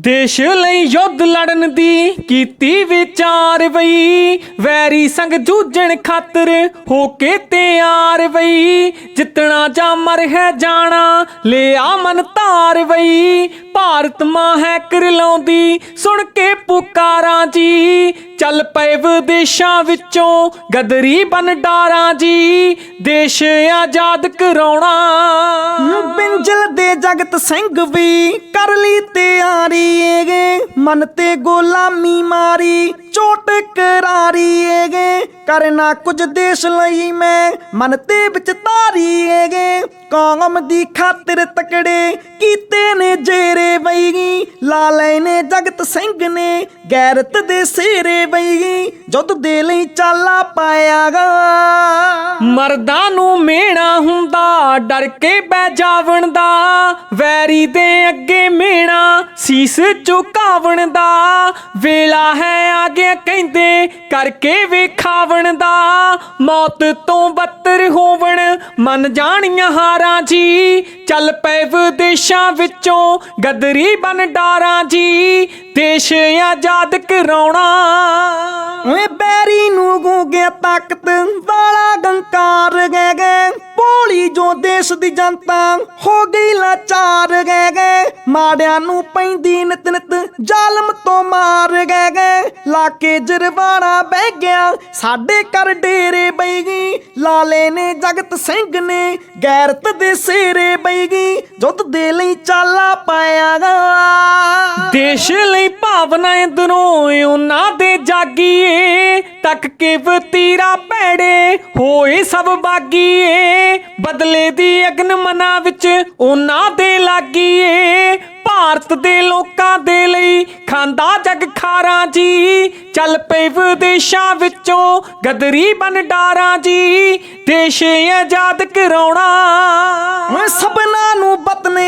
ਦੇਸ਼ ਲਈ ਯੁੱਧ ਲੜਨ ਦੀ ਕੀਤੀ ਵਿਚਾਰ ਵਈ। ਵੈਰੀ ਸੰਗ ਜੂਝਣ ਖਾਤਰ ਹੋ ਕੇ ਤਿਆਰ ਵਈ। ਜਿੱਤਣਾ ਜਾਂ ਮਰ ਹੈ ਜਾਣਾ, ਲਿਆ ਮਨ ਧਾਰ ਵਈ। ਭਾਰਤ ਮਾਂ ਹੈ ਕਰ ਲਾਉਂਦੀ ਸੁਣ ਕੇ ਪੁਕਾਰਾਂ ਜੀ। ਚੱਲ ਪਏ ਵਿਦੇਸ਼ਾਂ ਵਿੱਚੋਂ ਗਦਰੀ ਬਨ ਡਾਰਾਂ ਜੀ। ਦੇਸ਼ ਆਜ਼ਾਦ ਕਰਾਉਣਾ। ਬਿੰਜਲ ਜਗਤ ਸਿੰਘ ਵੀ ਕਰ ਲਈ ਤਿਆਰੀ ਏਗੇ। ਮਨ ਤੇ ਗੁਲਾਮੀ ਮਾਰੀ, ਚੋਟ ਕਰਾਰੀ ਏਗੇ। ਕਰਨਾ ਕੁਝ ਦੇਸ਼ ਲਈ ਮੈਂ, ਮਨ ਤੇ ਵਿੱਚ ਤਾਰੀ ਏਗੇ। ਕੌਮ ਦੀ ਖਾਤਰ ਤਕੜੇ ਕੀਤੇ ਨੇ ਜੇਰੇ ਬਈਗੀ ਲਾਲੇ ਨੇ ਜਗਤ ਸਿੰਘ ਨੇ ਗੈਰਤ ਦੇ ਸੇਰੇ ਬਈਗੀ ਜੁੱਧ ਦੇ ਲਈ ਚਾਲਾ ਪਾਇਆਗਾ। ਮਰਦਾਂ ਨੂੰ ਮੇਣਾ ਹੁੰਦਾ, ਡਰ ਕੇ ਬਹਿ ਜਾਵਣ ਦਾ ਵੈਰੀ ਦੇ ਅੱਗੇ ਮੇਣਾ, ਸੀਸ ਝੁਕਾਵਣ ਦਾ। ਵੇਲਾ ਹੈ ਆ ਗਿਆ ਕਹਿੰਦੇ, ਕਰਕੇ ਵੇਖਾਵਣ ਦਾ। ਮੌਤ ਤੋਂ ਬੱਤਰ ਹੋਵਣ, ਮਨ ਜਾਣੀਆਂ ਹਾਰਾਂ ਜੀ। ਚੱਲ ਪਏ ਵਿਦੇਸ਼ਾਂ ਵਿੱਚੋਂ ਗਦਰੀ ਬਨ ਡਾਰਾਂ ਜੀ। ਦੇਸ਼ ਆਜ਼ਾਦ ਕਰਾਉਣਾ। ਓਏ ਬੈਰੀ ਨੂੰ ਗੂੰਗੇ ਤਾਕਤ ਵਾਲਾ ਗੰਕਾਰ ਗਏ ਗਏ ਪੋਲੀ ਜੋ ਦੇਸ਼ ਜਨਤਾ ਹੋ ਗਈ ਲਾਚਾਰ, ਗਏ ਗਏ ਮਾੜਿਆਂ ਨੂੰ ਪੈਂਦੀ ਨਿਤ ਨਿਤ ਜ਼ਾਲਮ ਤੋਂ ਮਾਰ, ਗਏ ਗਏ ਲਾਕੇ ਜਰਵਾਣਾ ਬਹਿ ਗਿਆ, ਸਾਡੇ ਕਰ ਡੇਰੇ ਬਈਗੀ ਲਾਲੇ ਨੇ ਜਗਤ ਸਿੰਘ ਨੇ ਗੈਰਤ ਦੇ ਸਿਰੇ ਬਈਗੀ ਜੁੱਧ ਦੇ ਲਈ ਚਾਲਾ ਪਾਇਆਗਾ ਦੇਸ਼ ਲਈ ਭਾਵਨਾ ਇਧਰੋਂ ਉਹਨਾਂ ਦੇ ਜਾਗੀਏ, ਤੱਕ ਕੇ ਵਤੀਰਾ ਭੈੜੇ ਹੋਏ ਸਭ ਬਾਗੀਏ, ਬਦਲੇ ਦੀ ਅਗਨ ਮਨਾ ਵਿੱਚ ਉਹਨਾਂ ਦੇ ਲੱਗੀਏ। ਭਾਰਤ ਦੇ ਲੋਕਾਂ ਦੇ ਲਈ ਖਾਂਦਾ ਜਗ ਖਾਰਾਂ ਜੀ। ਚੱਲ ਪਏ ਵਿਦੇਸ਼ਾਂ ਵਿੱਚੋਂ ਗਦਰੀ ਬਨ ਡਾਰਾਂ ਜੀ। ਦੇਸ਼ ਆਜ਼ਾਦ ਕਰਾਉਣਾ। ਓਏ ਸਭਨਾ ਨੂੰ ਵਤਨ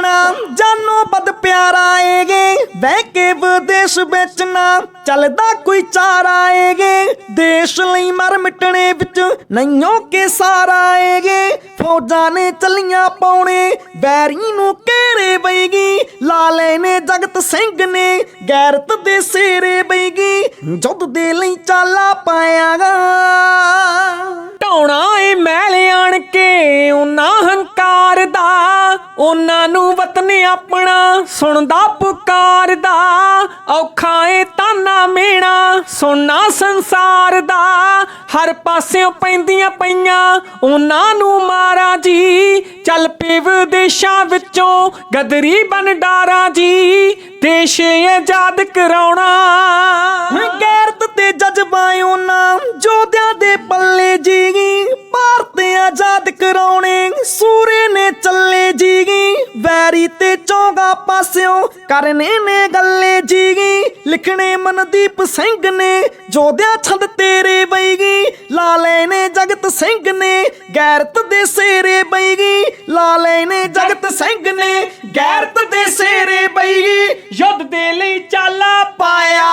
ਆਪਣਾ ਜਾਨੋ ਬਦ ਪਿਆਰਾ ਏਗੇ ਬਹਿ ਕੇ ਵਿਦੇਸ਼ ਵੇਚਣਾ, ਚੱਲਦਾ ਕੋਈ ਚਾਰਾ ਏਗੇ ਦੇਸ਼ ਲਈ ਮਰ ਮਿਟਣੇ ਵਿੱਚ ਨਈਓ ਕੇ ਸਾਰਾ ਏਗੇ ਫੌਜਾਂ ਨੇ ਚੱਲੀਆਂ ਪਾਉਣੇ ਬੈਰੀ ਨੂੰ ਘੇਰੇ ਬਈਗੀ, ਲਾਲੇ ਨੇ ਜਗਤ ਸਿੰਘ ਨੇ ਗੈਰਤ ਦੇ ਸਿਰੇ ਬਈਗੀ, ਜੁੱਧ ਦੇ ਲਈ ਚਾਲਾ ਪਾਇਆਗਾ। ਉਹਨਾਂ ਨੂੰ ਵਤਨ ਆਪਣਾ ਸੁਣਦਾ ਪੁਕਾਰਦਾ ਔਖਾ ਏ ਤਾਨਾ ਮੇਣਾ ਸੁਣਨਾ ਸੰਸਾਰ ਦਾ। ਹਰ ਪਾਸਿਓਂ ਪੈਂਦੀਆਂ ਪਈਆਂ ਉਹਨਾਂ ਨੂੰ ਮਾਰਾ ਜੀ, ਚੱਲ ਪੇ ਵਿਦੇਸ਼ਾਂ ਵਿੱਚੋਂ ਗਦਰੀ ਬਨ ਡਾਰਾ ਜੀ, ਦੇਸ਼ ਆਜ਼ਾਦ ਕਰਾਉਣਾ। ਗੈਰਤ ਤੇ ਜਜ਼ਬਾ ਉਹਨਾਂ, ਜੋਧਿਆਂ ਦੇ ਪੱਲੇ ਜੀ, ਭਾਰਤ ਆਜ਼ਾਦ ਕਰਾਉਣੇ ਸੂਰ ਪਾਸਿਓਂ ਕਰਨੇ ਨੇ ਗੱਲੇ ਜੀਗੀ। ਲਿਖਣੇ ਮਨਦੀਪ ਸਿੰਘ ਨੇ, ਜੋਧਿਆਂ ਛੰਦ ਤੇਰੇ ਬਈਗੀ। ਲਾਲੇ ਨੇ ਜਗਤ ਸਿੰਘ ਨੇ, ਗੈਰਤ ਦੇ ਸੇਰੇ ਬਈਗੀ। ਲਾਲੇ ਨੇ ਜਗਤ ਸਿੰਘ ਨੇ, ਗੈਰਤ ਦੇ ਸੇਰੇ ਬਈਗੀ। ਯੁੱਧ ਦੇ ਲਈ ਚਾਲਾ ਪਾਇਆ